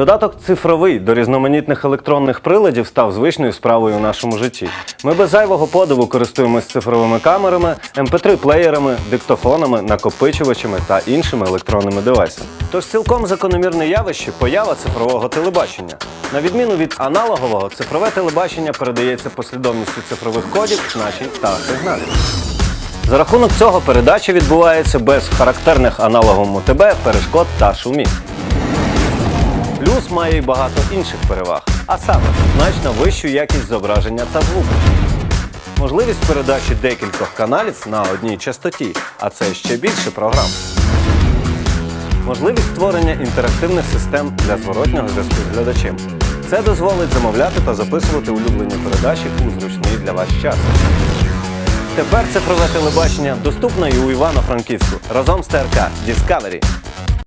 Додаток цифровий до різноманітних електронних приладів став звичною справою у нашому житті. Ми без зайвого подиву користуємось цифровими камерами, MP3-плеєрами, диктофонами, накопичувачами та іншими електронними девайсами. Тож цілком закономірне явище поява цифрового телебачення. На відміну від аналогового, цифрове телебачення передається послідовністю цифрових кодів, значень та сигналів. За рахунок цього передача відбувається без характерних аналоговому ТБ, перешкод та шумів. Плюс має й багато інших переваг, а саме значно вищу якість зображення та звуку. Можливість передачі декількох каналів на одній частоті, а це ще більше програм. Можливість створення інтерактивних систем для зворотнього зв'язку з глядачем. Це дозволить замовляти та записувати улюблені передачі у зручний для вас час. Тепер цифрове телебачення доступно і у Івано-Франківську разом з ТРК Discovery.